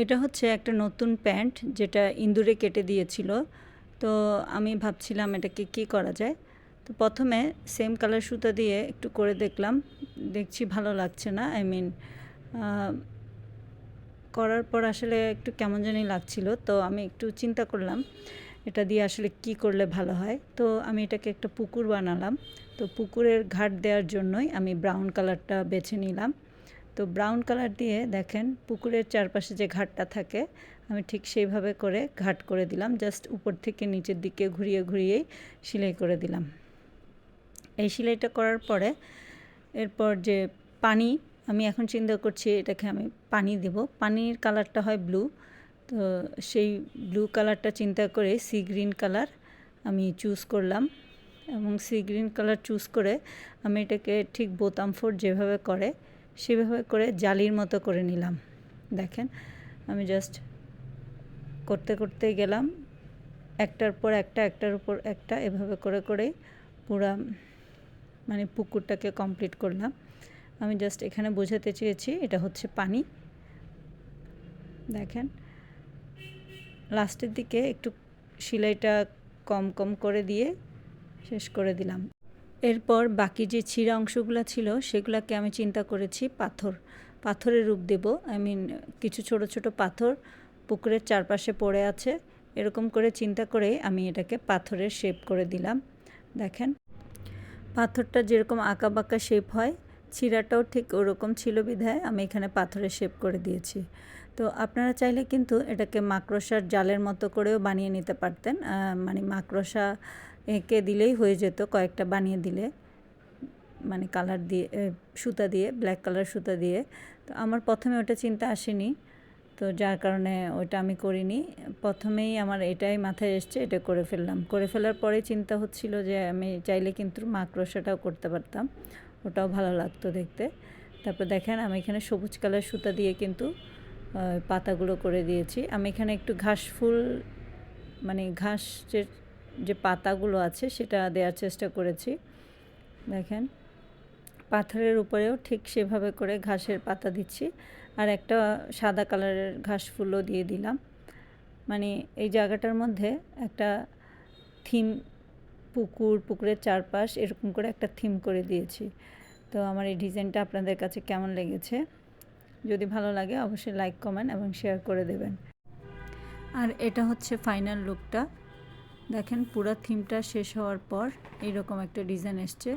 এটা হচ্ছে একটা নতুন প্যান্ট যেটা ইন্দুরে কেটে দিয়েছিল। তো আমি ভাবছিলাম এটাকে কি করা যায়? তো প্রথমে সেম কালার সুতা দিয়ে একটু করে দেখলাম। দেখছি ভালো লাগছে না আই মিন করার পর আসলে একটু কেমন জানি লাগছিল। তো আমি একটু চিন্তা করলাম, এটা দিয়ে আসলে কি করলে ভালো হয়? তো আমি এটাকে একটা পুকুর বানালাম। তো পুকুরের ঘাট দেওয়ার জন্যই আমি ব্রাউন কালারটা বেছে নিলাম। তো ব্রাউন কালার দিয়ে দেখেন পুকুরের চারপাশে যে ঘাটটা থাকে, আমি ঠিক সেইভাবে করে ঘাট করে দিলাম জাস্ট উপর থেকে নিচের দিকে ঘুরিয়ে ঘুরিয়েই সেলাই করে দিলাম। এই সেলাইটা করার পরে এরপর যে পানি, আমি এখন চিন্তা করছি এটাকে আমি পানি দেব। পানির কালারটা হয় ব্লু তো সেই ব্লু কালারটা চিন্তা করে সি গ্রিন কালার আমি চুজ করলাম এবং সি গ্রিন কালার চুজ করে আমি এটাকে ঠিক বোতাম ফোর যেভাবে করে সেভাবে করে জালির মতো করে নিলাম। দেখেন, আমি জাস্ট করতে করতে গেলাম। একটার পর একটা, একটার উপর একটা, এভাবে করে করেই পুরা মানে পুকুরটাকে কমপ্লিট করলাম। আমি জাস্ট এখানে বোঝাতে চেয়েছি, এটা হচ্ছে পানি। দেখেন লাস্টের দিকে একটু সেলাইটা কম কম করে দিয়ে শেষ করে দিলাম। এরপর বাকি যে ছিঁড়া অংশগুলো ছিল, সেগুলোকে আমি চিন্তা করেছি পাথর। পাথরের রূপ দেব। আই মিন কিছু ছোট ছোট পাথর পুকুরের চারপাশে পড়ে আছে। এরকম করে চিন্তা করে আমি এটাকে পাথরের শেপ করে দিলাম। দেখেন, পাথরটা যেরকম আঁকা বাঁকা শেপ হয়, ছিঁড়াটাও ঠিক ওরকম ছিল বিধায় আমি এখানে পাথরের শেপ করে দিয়েছি। তো আপনারা চাইলে কিন্তু এটাকে মাকড়সার জালের মতো করেও বানিয়ে নিতে পারতেন। মানে মাকড়সা এঁকে দিলেই হয়ে যেত, কয়েকটা বানিয়ে দিলে। মানে কালার দিয়ে সুতা দিয়ে ব্ল্যাক কালার সুতা দিয়ে। তো আমার প্রথমে ওটা চিন্তা আসেনি। তো যার কারণে ওটা আমি করিনি। প্রথমেই আমার এটাই মাথায় এসছে, এটা করে ফেললাম। করে ফেলার পরে চিন্তা হচ্ছিল যে আমি চাইলে কিন্তু মাকড়সাটাও করতে পারতাম। ওটাও ভালো লাগতো দেখতে। তারপর দেখেন আমি এখানে সবুজ কালার সুতা দিয়ে কিন্তু পাতাগুলো করে দিয়েছি। আমি এখানে একটু ঘাস ফুল মানে ঘাস যে পাতাগুলো আছে সেটা দেওয়ার চেষ্টা করেছি। দেখেন, পাথরের উপরেও ঠিক সেভাবে করে ঘাসের পাতা দিচ্ছি। আর একটা সাদা কালারের ঘাস ফুলও দিয়ে দিলাম। মানে এই জায়গাটার মধ্যে একটা থিম, পুকুর, পুকুরের চারপাশ এরকম করে একটা থিম করে দিয়েছি। তো আমার এই ডিজাইনটা আপনাদের কাছে কেমন লেগেছে? যদি ভালো লাগে অবশ্যই লাইক, কমেন্ট এবং শেয়ার করে দেবেন। আর এটা হচ্ছে ফাইনাল লুকটা। দেখেন পুরা থিমটা শেষ হওয়ার পর এইরকম একটা ডিজাইন এসছে।